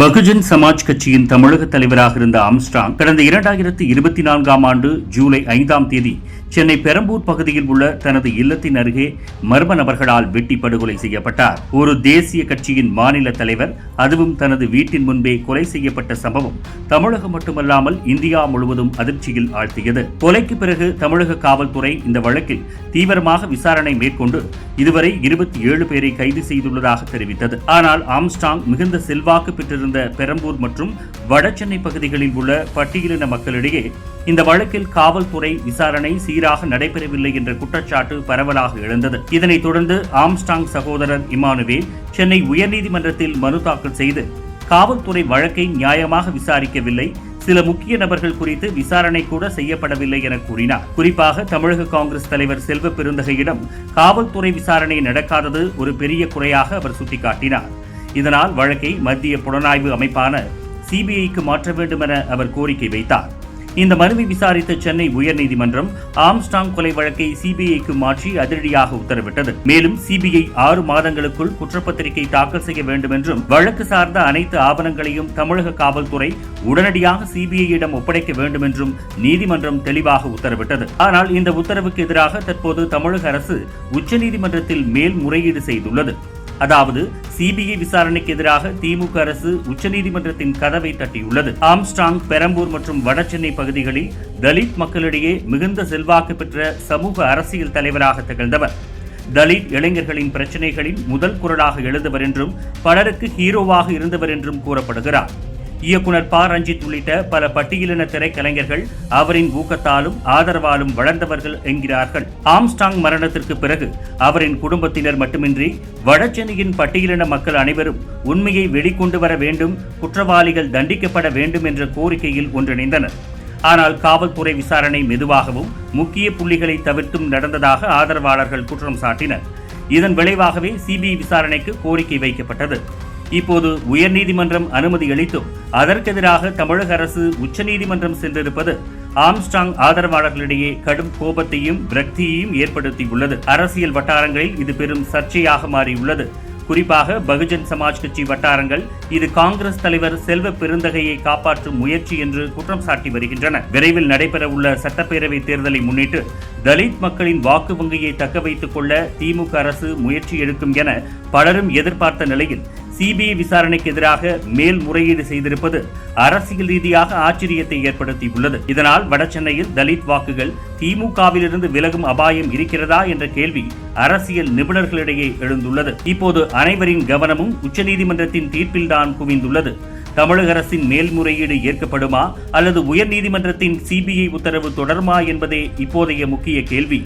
பகுஜன் சமாஜ் கட்சியின் தமிழக தலைவராக இருந்த ஆம்ஸ்ட்ராங் கடந்த இரண்டாயிரத்தி இருபத்தி நான்காம் ஆண்டு ஜூலை ஐந்தாம் தேதி சென்னை பெரம்பூர் பகுதியில் உள்ள தனது இல்லத்தின் அருகே மர்ம நபர்களால் வெட்டி படுகொலை செய்யப்பட்டார். ஒரு தேசிய கட்சியின் மாநில தலைவர் அதுவும் தனது வீட்டின் முன்பே கொலை செய்யப்பட்ட சம்பவம் தமிழகம் மட்டுமல்லாமல் இந்தியா முழுவதும் அதிர்ச்சியில் ஆழ்த்தியது. கொலைக்கு பிறகு தமிழக காவல்துறை இந்த வழக்கில் தீவிரமாக விசாரணை மேற்கொண்டு இதுவரை இருபத்தி ஏழு பேரை கைது செய்துள்ளதாக தெரிவித்தது. ஆனால் ஆம்ஸ்டாங் மிகுந்த செல்வாக்கு பெற்றிருந்த பெரம்பூர் மற்றும் வடசென்னை பகுதிகளில் உள்ள பட்டியலின மக்களிடையே இந்த வழக்கில் காவல்துறை விசாரணை சீராக நடைபெறவில்லை என்ற குற்றச்சாட்டு பரவலாக எழுந்தது. இதனைத் தொடர்ந்து ஆம்ஸ்டாங் சகோதரர் இமானுவேல் சென்னை உயர்நீதிமன்றத்தில் மனு தாக்கல் செய்து காவல்துறை வழக்கை நியாயமாக விசாரிக்கவில்லை. சில முக்கிய நபர்கள் குறித்து விசாரணை கூட செய்யப்படவில்லை என கூறினார். குறிப்பாக தமிழக காங்கிரஸ் தலைவர் செல்வ பெருந்தகையிடம் காவல்துறை விசாரணை நடக்காதது ஒரு பெரிய குறையாக அவர் சுட்டிக்காட்டினார். இதனால் வழக்கை மத்திய புலனாய்வு அமைப்பான சிபிஐக்கு மாற்ற வேண்டும் என அவர் கோரிக்கை வைத்தார். இந்த மனுவை விசாரித்த சென்னை உயர்நீதிமன்றம் ஆம்ஸ்டாங் கொலை வழக்கை சிபிஐக்கு மாற்றி அதிரடியாக உத்தரவிட்டது. மேலும் சிபிஐ ஆறு மாதங்களுக்குள் குற்றப்பத்திரிகை தாக்கல் செய்ய வேண்டும் என்றும் வழக்கு சார்ந்த அனைத்து ஆவணங்களையும் தமிழக காவல்துறை உடனடியாக சிபிஐயிடம் ஒப்படைக்க வேண்டும் என்றும் நீதிமன்றம் தெளிவாக உத்தரவிட்டது. ஆனால் இந்த உத்தரவுக்கு எதிராக தற்போது தமிழக அரசு உச்சநீதிமன்றத்தில் மேல்முறையீடு செய்துள்ளது. அதாவது சிபிஐ விசாரணைக்கு எதிராக திமுக அரசு உச்சநீதிமன்றத்தின் கதவை தட்டியுள்ளது. ஆம்ஸ்டாங் பெரம்பூர் மற்றும் வடசென்னை பகுதிகளில் தலித் மக்களிடையே மிகுந்த செல்வாக்கு பெற்ற சமூக அரசியல் தலைவராக திகழ்ந்தவர். தலித் இளைஞர்களின் பிரச்சினைகளின் முதல் குரலாக எழுந்தவர் என்றும் பலருக்கு ஹீரோவாக இருந்தவர் என்றும் கூறப்படுகிறார். இயக்குனர் ப. ரஞ்சித் உள்ளிட்ட பல பட்டியலின திரைக்கலைஞர்கள் அவரின் ஊக்கத்தாலும் ஆதரவாலும் வளர்ந்தவர்கள் என்கிறார்கள். ஆம்ஸ்டாங் மரணத்திற்கு பிறகு அவரின் குடும்பத்தினர் மட்டுமின்றி வடசென்னையின் பட்டியலின மக்கள் அனைவரும் உண்மையை வெளிக்கொண்டு வர வேண்டும் குற்றவாளிகள் தண்டிக்கப்பட வேண்டும் என்ற கோரிக்கையில் ஒன்றிணைந்தனர். ஆனால் காவல்துறை விசாரணை மெதுவாகவும் முக்கிய புள்ளிகளை தவிர்த்தும் நடந்ததாக ஆதரவாளர்கள் குற்றம் சாட்டினர். இதன் விளைவாகவே சிபிஐ விசாரணைக்கு கோரிக்கை வைக்கப்பட்டது. இப்போது உயர்நீதிமன்றம் அனுமதி அளித்தும் அதற்கெதிராக தமிழக அரசு உச்சநீதிமன்றம் சென்றிருப்பது ஆம்ஸ்டாங் ஆதரவாளர்களிடையே கடும் கோபத்தையும் விரக்தியையும் ஏற்படுத்தியுள்ளது. அரசியல் வட்டாரங்களில் இது பெரும் சர்ச்சையாக மாறியுள்ளது. குறிப்பாக பகுஜன் சமாஜ் கட்சி வட்டாரங்கள் இது காங்கிரஸ் தலைவர் செல்வ பெருந்தகையை காப்பாற்றும் முயற்சி என்று குற்றம் சாட்டி வருகின்றன. விரைவில் நடைபெறவுள்ள சட்டப்பேரவை தேர்தலை முன்னிட்டு தலித் மக்களின் வாக்கு வங்கியை தக்க வைத்துக் கொள்ள திமுக அரசு முயற்சி எடுக்கும் என பலரும் எதிர்பார்த்த நிலையில் சிபிஐ விசாரணைக்கு எதிராக மேல்முறையீடு செய்திருப்பது அரசியல் ரீதியாக ஆச்சரியத்தை ஏற்படுத்தியுள்ளது. இதனால் வடசென்னையில் தலித் வாக்குகள் திமுகவிலிருந்து விலகும் அபாயம் இருக்கிறதா என்ற கேள்வி அரசியல் நிபுணர்களிடையே எழுந்துள்ளது. இப்போது அனைவரின் கவனமும் உச்சநீதிமன்றத்தின் தீர்ப்பில்தான் குவிந்துள்ளது. தமிழக அரசின் மேல்முறையீடு ஏற்கப்படுமா அல்லது உயர்நீதிமன்றத்தின் சிபிஐ உத்தரவு தொடருமா என்பதே இப்போதைய முக்கிய கேள்வி.